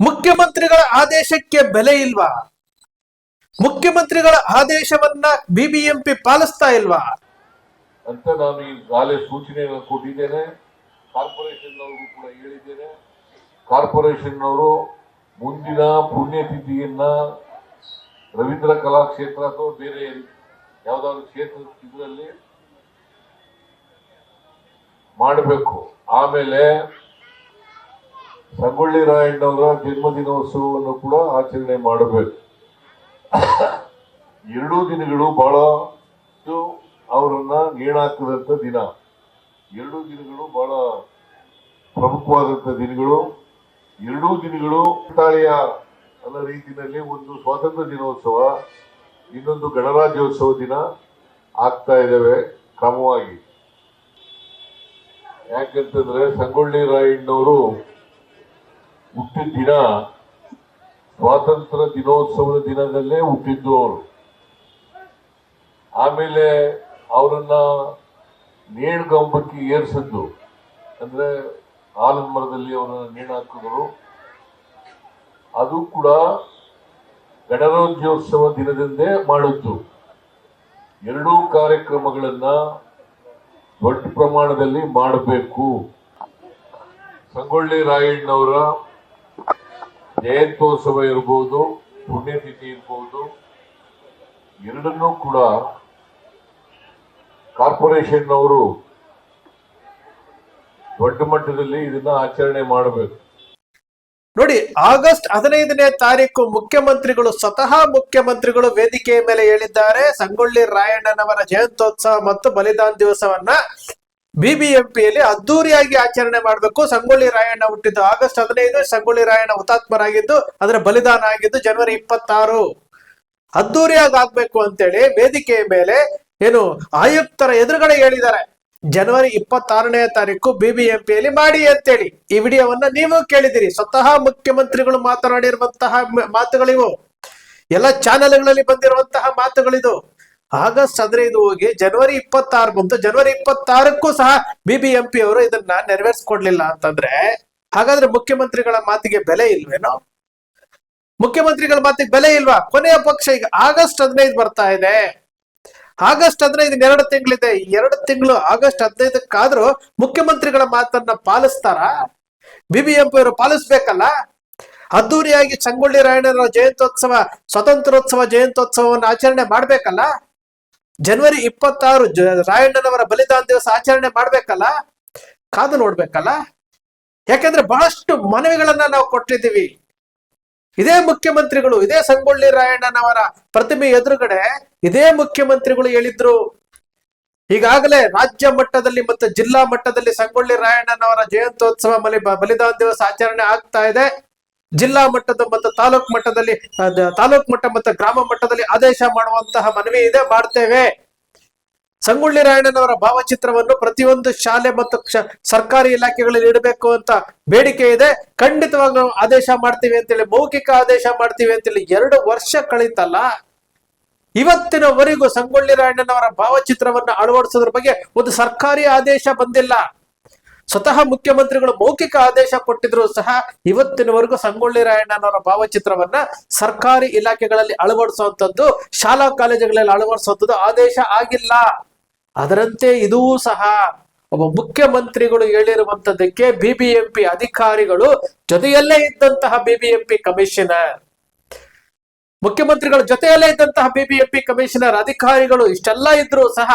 ಮುಖ್ಯಮಂತ್ರಿಗಳ ಆದೇಶಕ್ಕೆ ಬೆಲೆ ಇಲ್ವಾ? ಮುಖ್ಯಮಂತ್ರಿಗಳ ಆದೇಶವನ್ನ ಬಿಬಿಎಂಪಿ ಪಾಲಿಸ್ತಾ ಇಲ್ವಾ? ಅಂತ ನಾನು ಈಗಾಗಲೇ ಸೂಚನೆ ಕೊಟ್ಟಿದ್ದೇನೆ ಕಾರ್ಪೊರೇಷನ್ನವ್ರಿಗೂ ಕೂಡ ಹೇಳಿದ್ದೇನೆ. ಕಾರ್ಪೊರೇಷನ್ನವರು ಮುಂದಿನ ಪುಣ್ಯತಿಥಿಯನ್ನ ರವೀಂದ್ರ ಕಲಾಕ್ಷೇತ್ರ ಅಥವಾ ಬೇರೆ ಯಾವ್ದಾದ್ರು ಕ್ಷೇತ್ರದ ಇದರಲ್ಲಿ ಮಾಡಬೇಕು. ಆಮೇಲೆ ಸಂಗೊಳ್ಳಿ ರಾಯಣ್ಣವರ ಜನ್ಮದಿನೋತ್ಸವವನ್ನು ಕೂಡ ಆಚರಣೆ ಮಾಡಬೇಕು. ಎರಡೂ ದಿನಗಳು ಬಹಳ ಅವರನ್ನ ನೇಣಾಕದಂತ ದಿನ. ಎರಡೂ ದಿನಗಳು ಬಹಳ ಪ್ರಮುಖವಾದಂತ ದಿನಗಳು. ಎರಡೂ ದಿನಗಳು ತಾಳಿಯ ಅನ್ನೋ ರೀತಿಯಲ್ಲಿ ಒಂದು ಸ್ವಾತಂತ್ರ್ಯ ದಿನೋತ್ಸವ, ಇನ್ನೊಂದು ಗಣರಾಜ್ಯೋತ್ಸವ ದಿನ ಆಗ್ತಾ ಇದ್ದಾವೆ ಕ್ರಮವಾಗಿ. ಯಾಕಂತಂದ್ರೆ ಸಂಗೊಳ್ಳಿ ರಾಯಣ್ಣವರು ಹುಟ್ಟಿದ ದಿನ ಸ್ವಾತಂತ್ರ್ಯ ದಿನೋತ್ಸವದ ದಿನದಲ್ಲೇ ಹುಟ್ಟಿದ್ದು ಅವರು. ಆಮೇಲೆ ಅವರನ್ನ ನೇಣ್ಗಂಬಕ್ಕೆ ಏರಿಸಿದ್ದು. ಅಂದ್ರೆ ಆಲದ ಮರದಲ್ಲಿ ಅವರನ್ನ ನೇಣು ಹಾಕಿದ್ರು. ಅದು ಕೂಡ ಗಣರಾಜ್ಯೋತ್ಸವ ದಿನದಂದೇ ಮಾಡಿದ್ದು. ಎರಡೂ ಕಾರ್ಯಕ್ರಮಗಳನ್ನ ದೊಡ್ಡ ಪ್ರಮಾಣದಲ್ಲಿ ಮಾಡಬೇಕು. ಸಂಗೊಳ್ಳಿ ರಾಯಣ್ಣವರ ಜಯಂತ್ಯೋತ್ಸವ ಇರ್ಬೋದು, ಪುಣ್ಯತಿಥಿ ಇರ್ಬೋದು, ಎರಡನ್ನೂ ಕೂಡ ಕಾರ್ಪೊರೇಷನ್ ಅವರು ದೊಡ್ಡ ಮಟ್ಟದಲ್ಲಿ ಇದನ್ನ ಆಚರಣೆ ಮಾಡಬೇಕು. ನೋಡಿ, ಆಗಸ್ಟ್ ಹದಿನೈದನೇ ತಾರೀಕು ಮುಖ್ಯಮಂತ್ರಿಗಳು, ಸ್ವತಃ ಮುಖ್ಯಮಂತ್ರಿಗಳು ವೇದಿಕೆಯ ಮೇಲೆ ಹೇಳಿದ್ದಾರೆ, ಸಂಗೊಳ್ಳಿ ರಾಯಣ್ಣನವರ ಜಯಂತ್ಯೋತ್ಸವ ಮತ್ತು ಬಲಿದಾನ ದಿವಸವನ್ನ ಬಿಬಿಎಂಪಿಯಲ್ಲಿ ಅದ್ದೂರಿಯಾಗಿ ಆಚರಣೆ ಮಾಡಬೇಕು. ಸಂಗೊಳ್ಳಿ ರಾಯಣ್ಣ ಹುಟ್ಟಿದ್ದು ಆಗಸ್ಟ್ ಹದಿನೈದು, ಸಂಗೊಳ್ಳಿ ರಾಯಣ್ಣ ಹುತಾತ್ಮರಾಗಿದ್ದು, ಅದರ ಬಲಿದಾನ ಆಗಿದ್ದು ಜನವರಿ ಇಪ್ಪತ್ತಾರು. ಅದ್ದೂರಿಯಾಗಿ ಆಗ್ಬೇಕು ಅಂತೇಳಿ ವೇದಿಕೆಯ ಮೇಲೆ ಏನು ಆಯುಕ್ತರ ಎದುರುಗಡೆ ಹೇಳಿದ್ದಾರೆ. ಜನವರಿ ಇಪ್ಪತ್ತಾರನೇ ತಾರೀಕು ಬಿಬಿಎಂಪಿಯಲ್ಲಿ ಮಾಡಿ ಅಂತೇಳಿ. ಈ ವಿಡಿಯೋವನ್ನ ನೀವು ಕೇಳಿದಿರಿ. ಸ್ವತಃ ಮುಖ್ಯಮಂತ್ರಿಗಳು ಮಾತನಾಡಿರುವಂತಹ ಮಾತುಗಳಿವು. ಎಲ್ಲ ಚಾನೆಲ್ಗಳಲ್ಲಿ ಬಂದಿರುವಂತಹ ಮಾತುಗಳಿದು. ಆಗಸ್ಟ್ ಹದಿನೈದು ಹೋಗಿ ಜನವರಿ ಇಪ್ಪತ್ತಾರು ಬಂತು. ಜನವರಿ ಇಪ್ಪತ್ತಾರಕ್ಕೂ ಸಹ ಬಿಬಿಎಂಪಿ ಅವರು ಇದನ್ನ ನೆರವೇರಿಸ್ಕೊಡ್ಲಿಲ್ಲ ಅಂತಂದ್ರೆ, ಹಾಗಾದ್ರೆ ಮುಖ್ಯಮಂತ್ರಿಗಳ ಮಾತಿಗೆ ಬೆಲೆ ಇಲ್ವೇನೋ? ಮುಖ್ಯಮಂತ್ರಿಗಳ ಮಾತಿಗೆ ಬೆಲೆ ಇಲ್ವಾ? ಕೊನೆಯ ಪಕ್ಷ ಈಗ ಆಗಸ್ಟ್ ಹದಿನೈದು ಬರ್ತಾ ಇದೆ. ಆಗಸ್ಟ್ ಹದಿನೈದು ಎರಡು ತಿಂಗಳಿದೆ. ಎರಡು ತಿಂಗಳು ಆಗಸ್ಟ್ ಹದಿನೈದಕ್ಕಾದ್ರೂ ಮುಖ್ಯಮಂತ್ರಿಗಳ ಮಾತನ್ನ ಪಾಲಿಸ್ತಾರ? ಬಿಬಿಎಂಪಿ ಅವರು ಪಾಲಿಸ್ಬೇಕಲ್ಲ? ಅದ್ದೂರಿಯಾಗಿ ಸಂಗೊಳ್ಳಿ ರಾಯಣ್ಣರ ಜಯಂತ್ಯೋತ್ಸವ ಸ್ವತಂತ್ರೋತ್ಸವ ಜಯಂತ್ಯೋತ್ಸವವನ್ನು ಆಚರಣೆ ಮಾಡ್ಬೇಕಲ್ಲ? ಜನವರಿ ಇಪ್ಪತ್ತಾರು ರಾಯಣ್ಣನವರ ಬಲಿದಾನ ದಿವಸ ಆಚರಣೆ ಮಾಡ್ಬೇಕಲ್ಲ? ಕಾದು ನೋಡ್ಬೇಕಲ್ಲ? ಯಾಕಂದ್ರೆ ಬಹಳಷ್ಟು ಮನವಿಗಳನ್ನ ನಾವು ಕೊಟ್ಟಿದ್ದೀವಿ. ಇದೇ ಮುಖ್ಯಮಂತ್ರಿಗಳು, ಇದೇ ಸಂಗೊಳ್ಳಿ ರಾಯಣ್ಣನವರ ಪ್ರತಿಮೆ ಎದುರುಗಡೆ ಇದೇ ಮುಖ್ಯಮಂತ್ರಿಗಳು ಹೇಳಿದ್ರು. ಈಗಾಗಲೇ ರಾಜ್ಯ ಮಟ್ಟದಲ್ಲಿ ಮತ್ತು ಜಿಲ್ಲಾ ಮಟ್ಟದಲ್ಲಿ ಸಂಗೊಳ್ಳಿ ರಾಯಣ್ಣನವರ ಜಯಂತ್ಯೋತ್ಸವ ಬಲಿ ಬಲಿದಾನ ದಿವಸ ಆಚರಣೆ ಆಗ್ತಾ ಇದೆ. ಜಿಲ್ಲಾ ಮಟ್ಟದ ಮತ್ತು ತಾಲೂಕ್ ಮಟ್ಟದಲ್ಲಿ ತಾಲೂಕ್ ಮಟ್ಟ ಮತ್ತು ಗ್ರಾಮ ಮಟ್ಟದಲ್ಲಿ ಆದೇಶ ಮಾಡುವಂತಹ ಮನವಿ ಇದೆ, ಮಾಡ್ತೇವೆ. ಸಂಗೊಳ್ಳಿ ರಾಯಣ್ಣನವರ ಭಾವಚಿತ್ರವನ್ನು ಪ್ರತಿಯೊಂದು ಶಾಲೆ ಮತ್ತು ಸರ್ಕಾರಿ ಇಲಾಖೆಗಳಲ್ಲಿ ಇಡಬೇಕು ಅಂತ ಬೇಡಿಕೆ ಇದೆ. ಖಂಡಿತವಾಗಿ ನಾವು ಆದೇಶ ಮಾಡ್ತೀವಿ ಅಂತೇಳಿ, ಮೌಖಿಕ ಆದೇಶ ಮಾಡ್ತೀವಿ ಅಂತೇಳಿ ಎರಡು ವರ್ಷ ಕಳೀತಲ್ಲ, ಇವತ್ತಿನವರೆಗೂ ಸಂಗೊಳ್ಳಿ ರಾಯಣ್ಣನವರ ಭಾವಚಿತ್ರವನ್ನು ಅಳವಡಿಸೋದ್ರ ಬಗ್ಗೆ ಒಂದು ಸರ್ಕಾರಿ ಆದೇಶ ಬಂದಿಲ್ಲ. ಸ್ವತಃ ಮುಖ್ಯಮಂತ್ರಿಗಳು ಮೌಖಿಕ ಆದೇಶ ಕೊಟ್ಟಿದ್ರು ಸಹ ಇವತ್ತಿನವರೆಗೂ ಸಂಗೊಳ್ಳಿ ರಾಯಣ್ಣನವರ ಭಾವಚಿತ್ರವನ್ನ ಸರ್ಕಾರಿ ಇಲಾಖೆಗಳಲ್ಲಿ ಅಳವಡಿಸುವಂತದ್ದು ಶಾಲಾ ಕಾಲೇಜುಗಳಲ್ಲಿ ಅಳವಡಿಸುವಂತದ್ದು ಆದೇಶ ಆಗಿಲ್ಲ. ಅದರಂತೆ ಇದೂ ಸಹ ಒಬ್ಬ ಮುಖ್ಯಮಂತ್ರಿಗಳು ಹೇಳಿರುವಂತದ್ದಕ್ಕೆ ಬಿಬಿಎಂಪಿ ಅಧಿಕಾರಿಗಳು ಜೊತೆಯಲ್ಲೇ ಇದ್ದಂತಹ ಬಿಬಿಎಂಪಿ ಕಮಿಷನರ್. ಮುಖ್ಯಮಂತ್ರಿಗಳ ಜೊತೆಯಲ್ಲೇ ಇದ್ದಂತಹ ಬಿಬಿಎಂಪಿ ಕಮಿಷನರ್ ಅಧಿಕಾರಿಗಳು ಇಷ್ಟೆಲ್ಲ ಇದ್ರು ಸಹ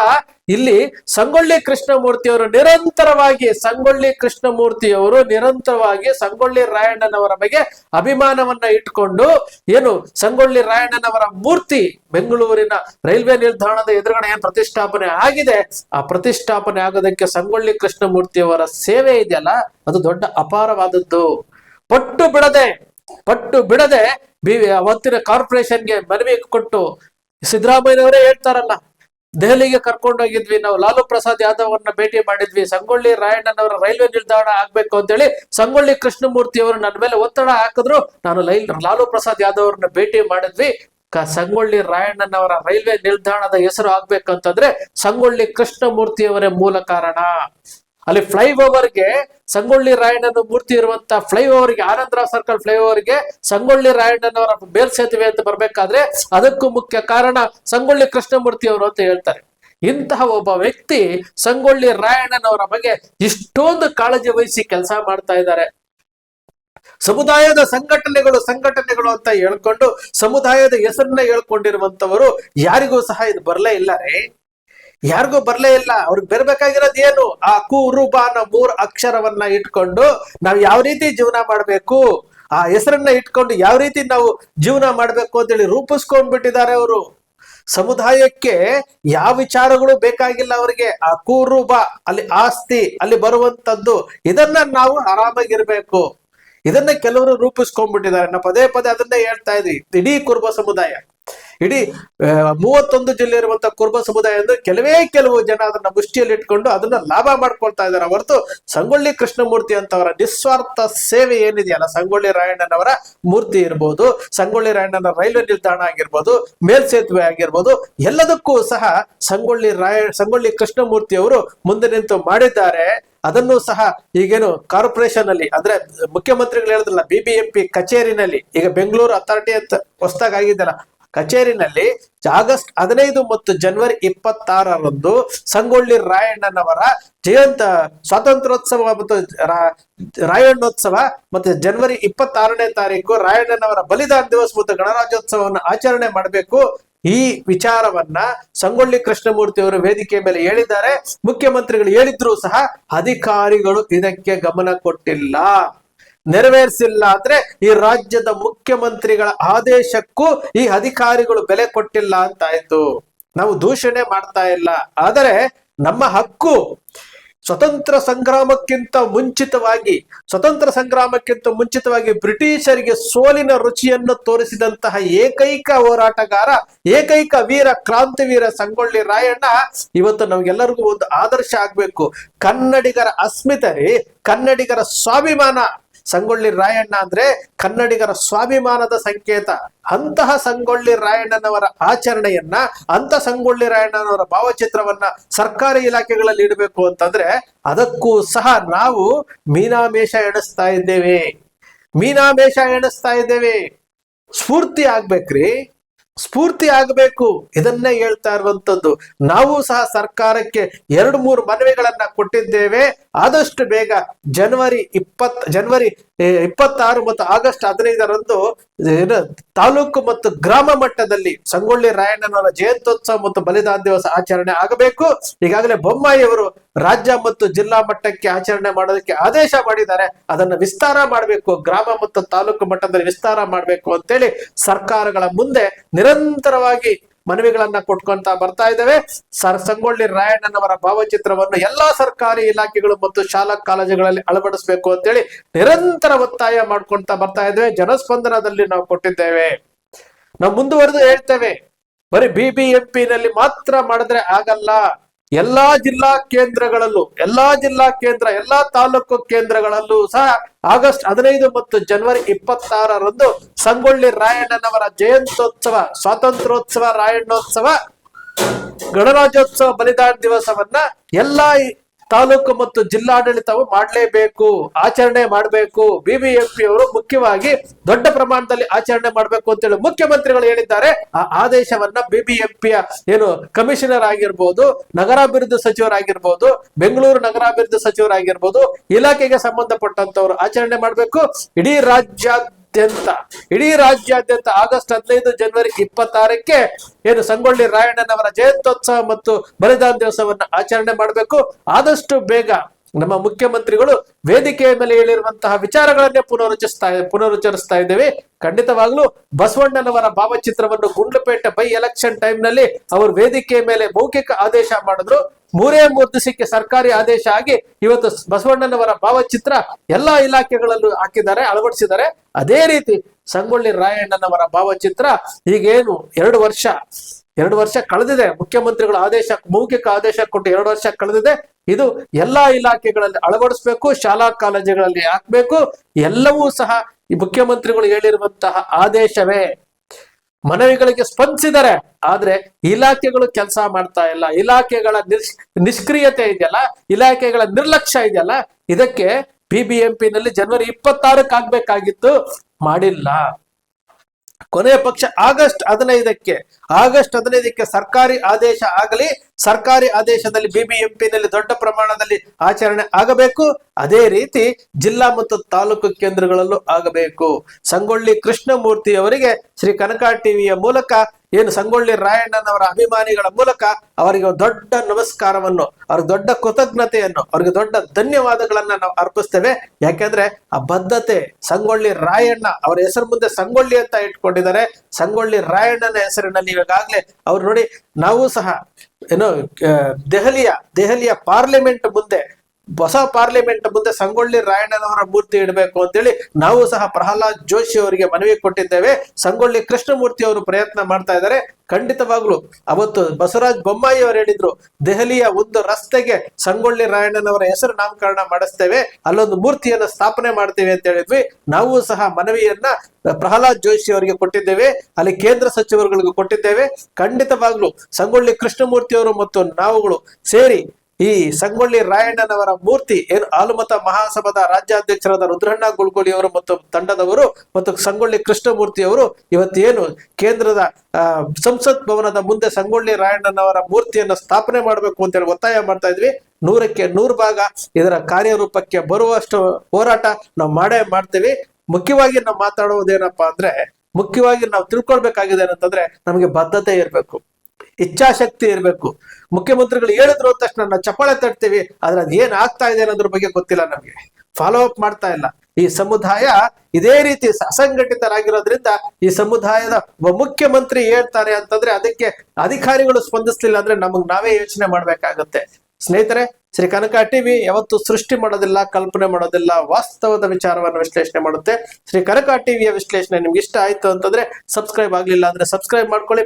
ಇಲ್ಲಿ ಸಂಗೊಳ್ಳಿ ಕೃಷ್ಣಮೂರ್ತಿಯವರು ನಿರಂತರವಾಗಿ ಸಂಗೊಳ್ಳಿ ಕೃಷ್ಣಮೂರ್ತಿಯವರು ನಿರಂತರವಾಗಿ ಸಂಗೊಳ್ಳಿ ರಾಯಣ್ಣನವರ ಬಗ್ಗೆ ಅಭಿಮಾನವನ್ನ ಇಟ್ಕೊಂಡು ಏನು ಸಂಗೊಳ್ಳಿ ರಾಯಣ್ಣನವರ ಮೂರ್ತಿ ಬೆಂಗಳೂರಿನ ರೈಲ್ವೆ ನಿಲ್ದಾಣದ ಎದುರುಗಡೆ ಏನ್ ಪ್ರತಿಷ್ಠಾಪನೆ ಆಗಿದೆ, ಆ ಪ್ರತಿಷ್ಠಾಪನೆ ಆಗೋದಕ್ಕೆ ಸಂಗೊಳ್ಳಿ ಕೃಷ್ಣಮೂರ್ತಿಯವರ ಸೇವೆ ಇದೆಯಲ್ಲ, ಅದು ದೊಡ್ಡ ಅಪಾರವಾದದ್ದು. ಪಟ್ಟು ಬಿಡದೆ ಪಟ್ಟು ಬಿಡದೆ ಬಿ ಅವತ್ತಿನ ಕಾರ್ಪೊರೇಷನ್ಗೆ ಮನವಿ ಕೊಟ್ಟು ಸಿದ್ದರಾಮಯ್ಯನವರೇ ಹೇಳ್ತಾರಲ್ಲ, ದೆಹಲಿಗೆ ಕರ್ಕೊಂಡೋಗಿದ್ವಿ ನಾವು, ಲಾಲು ಪ್ರಸಾದ್ ಯಾದವ್ ಅವ್ರನ್ನ ಭೇಟಿ ಮಾಡಿದ್ವಿ, ಸಂಗೊಳ್ಳಿ ರಾಯಣ್ಣನವರ ರೈಲ್ವೆ ನಿಲ್ದಾಣ ಆಗ್ಬೇಕು ಅಂತೇಳಿ ಸಂಗೊಳ್ಳಿ ಕೃಷ್ಣಮೂರ್ತಿ ಅವರು ನನ್ನ ಮೇಲೆ ಒತ್ತಡ ಹಾಕಿದ್ರು, ನಾನು ಲೈಲ್ ಲಾಲು ಪ್ರಸಾದ್ ಯಾದವ್ ಅವ್ರನ್ನ ಭೇಟಿ ಮಾಡಿದ್ವಿ ಸಂಗೊಳ್ಳಿ ರಾಯಣ್ಣನವರ ರೈಲ್ವೆ ನಿಲ್ದಾಣದ ಹೆಸರು ಆಗ್ಬೇಕಂತಂದ್ರೆ ಸಂಗೊಳ್ಳಿ ಕೃಷ್ಣಮೂರ್ತಿಯವರೇ ಮೂಲ ಕಾರಣ. ಅಲ್ಲಿ ಫ್ಲೈ ಫ್ಲೈಓವರ್ಗೆ ಸಂಗೊಳ್ಳಿ ರಾಯಣ್ಣನ ಮೂರ್ತಿ ಇರುವಂತ ಫ್ಲೈಓವರ್ಗೆ ಆನಂದರಾವ್ ಸರ್ಕಲ್ ಫ್ಲೈ ಫ್ಲೈಓವರ್ಗೆ ಸಂಗೊಳ್ಳಿ ರಾಯಣ್ಣನವರ ಮೇಲ್ಸೇತುವೆ ಅಂತ ಬರ್ಬೇಕಾದ್ರೆ ಅದಕ್ಕೂ ಮುಖ್ಯ ಕಾರಣ ಸಂಗೊಳ್ಳಿ ಕೃಷ್ಣಮೂರ್ತಿ ಅವರು ಅಂತ ಹೇಳ್ತಾರೆ. ಇಂತಹ ಒಬ್ಬ ವ್ಯಕ್ತಿ ಸಂಗೊಳ್ಳಿ ರಾಯಣ್ಣನವರ ಬಗ್ಗೆ ಇಷ್ಟೊಂದು ಕಾಳಜಿ ವಹಿಸಿ ಕೆಲಸ ಮಾಡ್ತಾ ಇದ್ದಾರೆ. ಸಮುದಾಯದ ಸಂಘಟನೆಗಳು ಸಂಘಟನೆಗಳು ಅಂತ ಹೇಳ್ಕೊಂಡು ಸಮುದಾಯದ ಹೆಸರನ್ನ ಹೇಳ್ಕೊಂಡಿರುವಂತವರು ಯಾರಿಗೂ ಸಹ ಇದು ಬರಲೇ ಇಲ್ಲ ರೇ. ಯಾರಿಗೂ ಬರ್ಲೇ ಇಲ್ಲ. ಅವ್ರಿಗೆ ಬರ್ಬೇಕಾಗಿರೋದು ಏನು? ಆ ಕುರುಬಾನ ಮೂರ್ ಅಕ್ಷರವನ್ನ ಇಟ್ಕೊಂಡು ನಾವ್ ಯಾವ ರೀತಿ ಜೀವನ ಮಾಡ್ಬೇಕು? ಆ ಹೆಸರನ್ನ ಇಟ್ಕೊಂಡು ಯಾವ ರೀತಿ ನಾವು ಜೀವನ ಮಾಡ್ಬೇಕು ಅಂತೇಳಿ ರೂಪಿಸ್ಕೊಂಡ್ಬಿಟ್ಟಿದ್ದಾರೆ ಅವರು. ಸಮುದಾಯಕ್ಕೆ ಯಾವ ವಿಚಾರಗಳು ಬೇಕಾಗಿಲ್ಲ ಅವರಿಗೆ. ಆ ಕುರುಬ, ಅಲ್ಲಿ ಆಸ್ತಿ, ಅಲ್ಲಿ ಬರುವಂತದ್ದು, ಇದನ್ನ ನಾವು ಆರಾಮಾಗಿರ್ಬೇಕು. ಇದನ್ನ ಕೆಲವರು ರೂಪಿಸ್ಕೊಂಡ್ಬಿಟ್ಟಿದ್ದಾರೆ. ನಾವು ಪದೇ ಪದೇ ಅದನ್ನೇ ಹೇಳ್ತಾ ಇದ್ವಿ. ಇಡೀ ಕುರುಬ ಸಮುದಾಯ. ಇಡೀ ಮೂವತ್ತೊಂದು ಜಿಲ್ಲೆ ಇರುವಂತಹ ಕುರುಬ ಸಮುದಾಯ ಅಂದ್ರೆ ಕೆಲವೇ ಕೆಲವು ಜನ ಅದನ್ನ ಮುಷ್ಟಿಯಲ್ಲಿ ಇಟ್ಕೊಂಡು ಅದನ್ನ ಲಾಭ ಮಾಡ್ಕೊಳ್ತಾ ಇದ್ದಾರೆ. ಹೊರತು ಸಂಗೊಳ್ಳಿ ಕೃಷ್ಣಮೂರ್ತಿ ಅಂತವರ ನಿಸ್ವಾರ್ಥ ಸೇವೆ ಏನಿದೆಯಲ್ಲ, ಸಂಗೊಳ್ಳಿ ರಾಯಣ್ಣನವರ ಮೂರ್ತಿ ಇರ್ಬೋದು, ಸಂಗೊಳ್ಳಿ ರಾಯಣ್ಣನ ರೈಲ್ವೆ ನಿಲ್ದಾಣ ಆಗಿರ್ಬೋದು, ಮೇಲ್ಸೇತುವೆ ಆಗಿರ್ಬೋದು, ಎಲ್ಲದಕ್ಕೂ ಸಹ ಸಂಗೊಳ್ಳಿ ರಾಯ, ಸಂಗೊಳ್ಳಿ ಕೃಷ್ಣಮೂರ್ತಿ ಅವರು ಮುಂದೆ ನಿಂತು ಮಾಡಿದ್ದಾರೆ. ಅದನ್ನು ಸಹ ಈಗೇನು ಕಾರ್ಪೊರೇಷನ್ ಅಲ್ಲಿ, ಅಂದ್ರೆ ಮುಖ್ಯಮಂತ್ರಿಗಳು ಹೇಳಿದ್ರಲ್ಲ ಬಿಬಿಎಂಪಿ ಕಚೇರಿನಲ್ಲಿ, ಈಗ ಬೆಂಗಳೂರು ಅಥಾರಿಟಿ ಅಂತ ಹೊಸದಾಗಿ ಆಗಿದ್ದಲ್ಲ ಕಚೇರಿನಲ್ಲಿ ಆಗಸ್ಟ್ ಹದಿನೈದು ಮತ್ತು ಜನವರಿ ಇಪ್ಪತ್ತಾರರಂದು ಸಂಗೊಳ್ಳಿ ರಾಯಣ್ಣನವರ ಜಯಂತ ಸ್ವಾತಂತ್ರ್ಯೋತ್ಸವ ಮತ್ತು ರಾಯಣ್ಣೋತ್ಸವ ಮತ್ತೆ ಜನವರಿ ಇಪ್ಪತ್ತಾರನೇ ತಾರೀಕು ರಾಯಣ್ಣನವರ ಬಲಿದಾನ ದಿವಸ ಮತ್ತು ಗಣರಾಜ್ಯೋತ್ಸವವನ್ನು ಆಚರಣೆ ಮಾಡಬೇಕು. ಈ ವಿಚಾರವನ್ನ ಸಂಗೊಳ್ಳಿ ಕೃಷ್ಣಮೂರ್ತಿ ಅವರು ವೇದಿಕೆ ಮೇಲೆ ಹೇಳಿದ್ದಾರೆ. ಮುಖ್ಯಮಂತ್ರಿಗಳು ಹೇಳಿದ್ರು ಸಹ ಅಧಿಕಾರಿಗಳು ಇದಕ್ಕೆ ಗಮನ ಕೊಟ್ಟಿಲ್ಲ. ನೆರವೇರಿಸಿಲ್ಲ ಅಂದ್ರೆ ಈ ರಾಜ್ಯದ ಮುಖ್ಯಮಂತ್ರಿಗಳ ಆದೇಶಕ್ಕೂ ಈ ಅಧಿಕಾರಿಗಳು ಬೆಲೆ ಕೊಟ್ಟಿಲ್ಲ ಅಂತ ಆಯ್ತು. ನಾವು ದೂಷಣೆ ಮಾಡ್ತಾ ಇಲ್ಲ. ಆದರೆ ನಮ್ಮ ಹಕ್ಕು ಸ್ವತಂತ್ರ ಸಂಗ್ರಾಮಕ್ಕಿಂತ ಮುಂಚಿತವಾಗಿ, ಸ್ವತಂತ್ರ ಸಂಗ್ರಾಮಕ್ಕಿಂತ ಮುಂಚಿತವಾಗಿ ಬ್ರಿಟಿಷರಿಗೆ ಸೋಲಿನ ರುಚಿಯನ್ನು ತೋರಿಸಿದಂತಹ ಏಕೈಕ ಹೋರಾಟಗಾರ, ಏಕೈಕ ವೀರ, ಕ್ರಾಂತಿವೀರ ಸಂಗೊಳ್ಳಿ ರಾಯಣ್ಣ ಇವತ್ತು ನಮ್ಗೆಲ್ಲರಿಗೂ ಒಂದು ಆದರ್ಶ ಆಗ್ಬೇಕು. ಕನ್ನಡಿಗರ ಅಸ್ಮಿತರಿ, ಕನ್ನಡಿಗರ ಸ್ವಾಭಿಮಾನ ಸಂಗೊಳ್ಳಿ ರಾಯಣ್ಣ ಅಂದ್ರೆ ಕನ್ನಡಿಗರ ಸ್ವಾಭಿಮಾನದ ಸಂಕೇತ. ಅಂತಹ ಸಂಗೊಳ್ಳಿ ರಾಯಣ್ಣನವರ ಆಚರಣೆಯನ್ನ ಅಂತ ಸಂಗೊಳ್ಳಿ ರಾಯಣ್ಣನವರ ಭಾವಚಿತ್ರವನ್ನ ಸರ್ಕಾರಿ ಇಲಾಖೆಗಳಲ್ಲಿ ಇಡಬೇಕು ಅಂತಂದ್ರೆ ಅದಕ್ಕೂ ಸಹ ನಾವು ಮೀನಾಮೇಷ ಎಣಿಸ್ತಾ ಇದ್ದೇವೆ. ಮೀನಾಮೇಷ ಎಣಿಸ್ತಾ ಇದ್ದೇವೆ. ಸ್ಫೂರ್ತಿ ಆಗ್ಬೇಕ್ರಿ. ಸ್ಫೂರ್ತಿ ಆಗಬೇಕು. ಇದನ್ನೇ ಹೇಳ್ತಾ ಇರುವಂತದ್ದು ನಾವು ಸಹ ಸರ್ಕಾರಕ್ಕೆ ಎರಡು ಮೂರು ಮನವಿಗಳನ್ನ ಕೊಟ್ಟಿದ್ದೇವೆ. ಆದಷ್ಟು ಬೇಗ ಜನವರಿ ಇಪ್ಪತ್ ಜನವರಿ ಇಪ್ಪತ್ತಾರು ಮತ್ತು ಆಗಸ್ಟ್ ಹದಿನೈದರಂದು ಏನು, ತಾಲೂಕು ಮತ್ತು ಗ್ರಾಮ ಮಟ್ಟದಲ್ಲಿ ಸಂಗೊಳ್ಳಿ ರಾಯಣ್ಣನವರ ಜಯಂತ್ಯೋತ್ಸವ ಮತ್ತು ಬಲಿದಾನ ದಿವಸ ಆಚರಣೆ ಆಗಬೇಕು. ಈಗಾಗಲೇ ಬೊಮ್ಮಾಯಿಯವರು ರಾಜ್ಯ ಮತ್ತು ಜಿಲ್ಲಾ ಮಟ್ಟಕ್ಕೆ ಆಚರಣೆ ಮಾಡೋದಕ್ಕೆ ಆದೇಶ ಮಾಡಿದ್ದಾರೆ. ಅದನ್ನ ವಿಸ್ತಾರ ಮಾಡಬೇಕು. ಗ್ರಾಮ ಮತ್ತು ತಾಲೂಕು ಮಟ್ಟದಲ್ಲಿ ವಿಸ್ತಾರ ಮಾಡಬೇಕು ಅಂತೇಳಿ ಸರ್ಕಾರಗಳ ಮುಂದೆ ನಿರಂತರವಾಗಿ ಮನವಿಗಳನ್ನ ಕೊಟ್ಕೊಂತ ಬರ್ತಾ ಇದ್ದೇವೆ. ಸರ್ ಸಂಗೊಳ್ಳಿ ರಾಯಣ್ಣನವರ ಭಾವಚಿತ್ರವನ್ನು ಎಲ್ಲಾ ಸರ್ಕಾರಿ ಇಲಾಖೆಗಳು ಮತ್ತು ಶಾಲಾ ಕಾಲೇಜುಗಳಲ್ಲಿ ಅಳವಡಿಸಬೇಕು ಅಂತೇಳಿ ನಿರಂತರ ಒತ್ತಾಯ ಮಾಡ್ಕೊಂತ ಬರ್ತಾ ಇದ್ದೇವೆ. ಜನಸ್ಪಂದನದಲ್ಲಿ ನಾವು ಕೊಟ್ಟಿದ್ದೇವೆ. ನಾವು ಮುಂದುವರೆದು ಹೇಳ್ತೇವೆ. ಬರೀ ಬಿಬಿಎಂಪಿ ನಲ್ಲಿ ಮಾತ್ರ ಮಾಡಿದ್ರೆ ಆಗಲ್ಲ. ಎಲ್ಲಾ ಜಿಲ್ಲಾ ಕೇಂದ್ರಗಳಲ್ಲೂ, ಎಲ್ಲಾ ಜಿಲ್ಲಾ ಕೇಂದ್ರ, ಎಲ್ಲಾ ತಾಲೂಕು ಕೇಂದ್ರಗಳಲ್ಲೂ ಸಹ ಆಗಸ್ಟ್ ಹದಿನೈದು ಮತ್ತು ಜನವರಿ ಇಪ್ಪತ್ತಾರರಂದು ಸಂಗೊಳ್ಳಿ ರಾಯಣ್ಣನವರ ಜಯಂತ್ಯೋತ್ಸವ, ಸ್ವಾತಂತ್ರ್ಯೋತ್ಸವ, ರಾಯಣ್ಣೋತ್ಸವ, ಗಣರಾಜ್ಯೋತ್ಸವ, ಬಲಿದಾನ ದಿವಸವನ್ನ ಎಲ್ಲಾ ತಾಲೂಕು ಮತ್ತು ಜಿಲ್ಲಾಡಳಿತವು ಮಾಡಲೇಬೇಕು, ಆಚರಣೆ ಮಾಡಬೇಕು. ಬಿಬಿಎಂಪಿ ಅವರು ಮುಖ್ಯವಾಗಿ ದೊಡ್ಡ ಪ್ರಮಾಣದಲ್ಲಿ ಆಚರಣೆ ಮಾಡಬೇಕು ಅಂತೇಳಿ ಮುಖ್ಯಮಂತ್ರಿಗಳು ಹೇಳಿದ್ದಾರೆ. ಆ ಆದೇಶವನ್ನ ಬಿಬಿಎಂಪಿಯ ಏನು ಕಮಿಷನರ್ ಆಗಿರ್ಬೋದು, ನಗರಾಭಿವೃದ್ಧಿ ಸಚಿವರಾಗಿರ್ಬೋದು, ಬೆಂಗಳೂರು ನಗರಾಭಿವೃದ್ಧಿ ಸಚಿವರಾಗಿರ್ಬೋದು, ಇಲಾಖೆಗೆ ಸಂಬಂಧಪಟ್ಟಂತವರು ಆಚರಣೆ ಮಾಡಬೇಕು. ಇಡೀ ರಾಜ್ಯಾದ್ಯಂತ ಇಡೀ ರಾಜ್ಯಾದ್ಯಂತ ಆಗಸ್ಟ್ ಹದಿನೈದು ಜನವರಿ ಇಪ್ಪತ್ತಾರಕ್ಕೆ ಏನು ಸಂಗೊಳ್ಳಿ ರಾಯಣ್ಣನವರ ಜಯಂತ್ಯೋತ್ಸವ ಮತ್ತು ಬಲಿದಾನ ದಿವಸವನ್ನ ಆಚರಣೆ ಮಾಡಬೇಕು. ಆದಷ್ಟು ಬೇಗ ನಮ್ಮ ಮುಖ್ಯಮಂತ್ರಿಗಳು ವೇದಿಕೆಯ ಮೇಲೆ ಹೇಳಿರುವಂತಹ ವಿಚಾರಗಳನ್ನೇ ಪುನರುಚ್ಚರಿಸ್ತಾ ಪುನರುಚ್ಚರಿಸ್ತಾ ಇದ್ದೇವೆ. ಖಂಡಿತವಾಗ್ಲೂ ಬಸವಣ್ಣನವರ ಭಾವಚಿತ್ರವನ್ನು ಗುಂಡ್ಲುಪೇಟೆ ಬೈ ಎಲೆಕ್ಷನ್ ಟೈಮ್ನಲ್ಲಿ ಅವರು ವೇದಿಕೆಯ ಮೇಲೆ ಮೌಖಿಕ ಆದೇಶ ಮಾಡಿದ್ರು. ಮೂರೇ ಮೂರು ಸರ್ಕಾರಿ ಆದೇಶ ಆಗಿ ಇವತ್ತು ಬಸವಣ್ಣನವರ ಭಾವಚಿತ್ರ ಎಲ್ಲಾ ಇಲಾಖೆಗಳಲ್ಲೂ ಹಾಕಿದ್ದಾರೆ, ಅಳವಡಿಸಿದ್ದಾರೆ. ಅದೇ ರೀತಿ ಸಂಗೊಳ್ಳಿ ರಾಯಣ್ಣನವರ ಭಾವಚಿತ್ರ ಈಗೇನು ಎರಡು ವರ್ಷ ಎರಡು ವರ್ಷ ಕಳೆದಿದೆ. ಮುಖ್ಯಮಂತ್ರಿಗಳ ಆದೇಶ, ಮೌಖಿಕ ಆದೇಶ ಕೊಟ್ಟು ಎರಡು ವರ್ಷ ಕಳೆದಿದೆ. ಇದು ಎಲ್ಲಾ ಇಲಾಖೆಗಳಲ್ಲಿ ಅಳವಡಿಸಬೇಕು, ಶಾಲಾ ಕಾಲೇಜುಗಳಲ್ಲಿ ಹಾಕ್ಬೇಕು. ಎಲ್ಲವೂ ಸಹ ಈ ಮುಖ್ಯಮಂತ್ರಿಗಳು ಹೇಳಿರುವಂತಹ ಆದೇಶವೇ. ಮನವಿಗಳಿಗೆ ಸ್ಪಂದಿಸಿದ್ದಾರೆ ಆದ್ರೆ ಇಲಾಖೆಗಳು ಕೆಲಸ ಮಾಡ್ತಾ ಇಲ್ಲ, ಇಲಾಖೆಗಳ ನಿಷ್ ನಿಷ್ಕ್ರಿಯತೆ ಇದೆಯಲ್ಲ, ಇಲಾಖೆಗಳ ನಿರ್ಲಕ್ಷ್ಯ ಇದೆಯಲ್ಲ, ಇದಕ್ಕೆ ಬಿಬಿಎಂಪಿ ನಲ್ಲಿ ಜನವರಿ ಇಪ್ಪತ್ತಾರಕ್ಕೆ ಆಗ್ಬೇಕಾಗಿತ್ತು, ಮಾಡಿಲ್ಲ. ಕೊನೆಯ ಪಕ್ಷ ಆಗಸ್ಟ್ ಹದಿನೈದಕ್ಕೆ ಆಗಸ್ಟ್ ಹದಿನೈದಕ್ಕೆ ಸರ್ಕಾರಿ ಆದೇಶ ಆಗಲಿ ಸರ್ಕಾರಿ ಆದೇಶದಲ್ಲಿ ಬಿಬಿಎಂಪಿ ನಲ್ಲಿ ದೊಡ್ಡ ಪ್ರಮಾಣದಲ್ಲಿ ಆಚರಣೆ ಆಗಬೇಕು. ಅದೇ ರೀತಿ ಜಿಲ್ಲಾ ಮತ್ತು ತಾಲೂಕು ಕೇಂದ್ರಗಳಲ್ಲೂ ಆಗಬೇಕು. ಸಂಗೊಳ್ಳಿ ಕೃಷ್ಣಮೂರ್ತಿ ಅವರಿಗೆ ಶ್ರೀ ಕನಕ ಟಿವಿಯ ಮೂಲಕ, ಏನು ಸಂಗೊಳ್ಳಿ ರಾಯಣ್ಣನವರ ಅಭಿಮಾನಿಗಳ ಮೂಲಕ ಅವರಿಗೆ ದೊಡ್ಡ ನಮಸ್ಕಾರವನ್ನು, ಅವ್ರ ದೊಡ್ಡ ಕೃತಜ್ಞತೆಯನ್ನು, ಅವ್ರಿಗೆ ದೊಡ್ಡ ಧನ್ಯವಾದಗಳನ್ನ ನಾವು ಅರ್ಪಿಸ್ತೇವೆ. ಯಾಕೆಂದ್ರೆ ಆ ಬದ್ಧತೆ ಸಂಗೊಳ್ಳಿ ರಾಯಣ್ಣ ಅವರ ಹೆಸರು ಮುಂದೆ ಸಂಗೊಳ್ಳಿ ಅಂತ ಇಟ್ಕೊಂಡಿದ್ದಾರೆ. ಸಂಗೊಳ್ಳಿ ರಾಯಣ್ಣನ ಹೆಸರಿನಲ್ಲಿ ಈಗಾಗಲೇ ಅವ್ರು ನೋಡಿ, ನಾವು ಸಹ ಏನೋ ದೆಹಲಿಯ ದೆಹಲಿಯ ಪಾರ್ಲಿಮೆಂಟ್ ಮುಂದೆ ಹೊಸ ಪಾರ್ಲಿಮೆಂಟ್ ಮುಂದೆ ಸಂಗೊಳ್ಳಿ ರಾಯಣ್ಣನವರ ಮೂರ್ತಿ ಇಡಬೇಕು ಅಂತೇಳಿ ನಾವು ಸಹ ಪ್ರಹ್ಲಾದ್ ಜೋಶಿ ಅವರಿಗೆ ಮನವಿ ಕೊಟ್ಟಿದ್ದೇವೆ. ಸಂಗೊಳ್ಳಿ ಕೃಷ್ಣಮೂರ್ತಿ ಅವರು ಪ್ರಯತ್ನ ಮಾಡ್ತಾ ಇದ್ದಾರೆ. ಖಂಡಿತವಾಗ್ಲು ಅವತ್ತು ಬಸವರಾಜ್ ಬೊಮ್ಮಾಯಿ ಅವರು ಹೇಳಿದ್ರು, ದೆಹಲಿಯ ಒಂದು ರಸ್ತೆಗೆ ಸಂಗೊಳ್ಳಿ ರಾಯಣ್ಣನವರ ಹೆಸರು ನಾಮಕರಣ ಮಾಡಿಸ್ತೇವೆ. ಅಲ್ಲೊಂದು ಮೂರ್ತಿಯನ್ನು ಸ್ಥಾಪನೆ ಮಾಡ್ತೇವೆ ಅಂತ ಹೇಳಿದ್ವಿ. ನಾವು ಸಹ ಮನವಿಯನ್ನ ಪ್ರಹ್ಲಾದ್ ಜೋಶಿ ಅವರಿಗೆ ಕೊಟ್ಟಿದ್ದೇವೆ. ಅಲ್ಲಿ ಕೇಂದ್ರ ಸಚಿವರುಗಳಿಗೂ ಕೊಟ್ಟಿದ್ದೇವೆ. ಖಂಡಿತವಾಗ್ಲು ಸಂಗೊಳ್ಳಿ ಕೃಷ್ಣಮೂರ್ತಿ ಅವರು ಮತ್ತು ನಾವುಗಳು ಸೇರಿ ಈ ಸಂಗೊಳ್ಳಿ ರಾಯಣ್ಣನವರ ಮೂರ್ತಿ ಏನು ಆಲುಮತ ಮಹಾಸಭಾದ ರಾಜ್ಯಾಧ್ಯಕ್ಷರಾದ ರುದ್ರಣ್ಣ ಗುಳ್ಕೊಳ್ಳಿ ಅವರು ಮತ್ತು ತಂಡದವರು ಮತ್ತು ಸಂಗೊಳ್ಳಿ ಕೃಷ್ಣಮೂರ್ತಿ ಅವರು ಇವತ್ತೇನು ಕೇಂದ್ರದ ಸಂಸತ್ ಭವನದ ಮುಂದೆ ಸಂಗೊಳ್ಳಿ ರಾಯಣ್ಣನವರ ಮೂರ್ತಿಯನ್ನು ಸ್ಥಾಪನೆ ಮಾಡಬೇಕು ಅಂತೇಳಿ ಒತ್ತಾಯ ಮಾಡ್ತಾ ಇದ್ವಿ. ನೂರಕ್ಕೆ ನೂರು ಭಾಗ ಇದರ ಕಾರ್ಯರೂಪಕ್ಕೆ ಬರುವಷ್ಟು ಹೋರಾಟ ನಾವು ಮಾಡೇ ಮಾಡ್ತೀವಿ. ಮುಖ್ಯವಾಗಿ ನಾವು ಮಾತಾಡುವುದೇನಪ್ಪಾ ಅಂದ್ರೆ, ಮುಖ್ಯವಾಗಿ ನಾವು ತಿಳ್ಕೊಳ್ಬೇಕಾಗಿದೆ ಏನಂತಂದ್ರೆ, ನಮಗೆ ಬದ್ಧತೆ ಇರಬೇಕು. ಇಚ್ಛಾಶಕ್ತಿ ಇರಬೇಕು. ಮುಖ್ಯಮಂತ್ರಿಗಳು ಹೇಳಿದ್ರು ಅಂದ ತಕ್ಷಣ ನಾವು ಚಪ್ಪಾಳೆ ತಟ್ತೀವಿ, ಆದ್ರೆ ಅದ್ ಏನ್ ಆಗ್ತಾ ಇದೆ ಅನ್ನೋದ್ರ ಬಗ್ಗೆ ಗೊತ್ತಿಲ್ಲ ನಮಗೆ. ಫಾಲೋ ಅಪ್ ಮಾಡ್ತಾ ಇಲ್ಲ. ಈ ಸಮುದಾಯ ಇದೇ ರೀತಿ ಅಸಂಘಟಿತರಾಗಿರೋದ್ರಿಂದ ಈ ಸಮುದಾಯದ ಒಬ್ಬ ಮುಖ್ಯಮಂತ್ರಿ ಹೇಳ್ತಾರೆ ಅಂತಂದ್ರೆ ಅದಕ್ಕೆ ಅಧಿಕಾರಿಗಳು ಸ್ಪಂದಿಸ್ಲಿಲ್ಲ ಅಂದ್ರೆ ನಮಗ್ ನಾವೇ ಯೋಚನೆ ಮಾಡ್ಬೇಕಾಗತ್ತೆ. ಸ್ನೇಹಿತರೆ ಶ್ರೀ ಕನಕ ಟಿವಿ ಯಾವತ್ತು ಸೃಷ್ಟಿ ಮಾಡೋದಿಲ್ಲ, ಕಲ್ಪನೆ ಮಾಡೋದಿಲ್ಲ, ವಾಸ್ತವದ ವಿಚಾರವನ್ನು ವಿಶ್ಲೇಷಣೆ ಮಾಡುತ್ತೆ. ಶ್ರೀ ಕನಕ ಟಿವಿಯ ವಿಶ್ಲೇಷಣೆ ನಿಮ್ಗೆ ಇಷ್ಟ ಆಯ್ತು ಅಂತಂದ್ರೆ ಸಬ್ಸ್ಕ್ರೈಬ್ ಆಗ್ಲಿಲ್ಲ ಅಂದ್ರೆ ಸಬ್ಸ್ಕ್ರೈಬ್ ಮಾಡ್ಕೊಳ್ಳಿ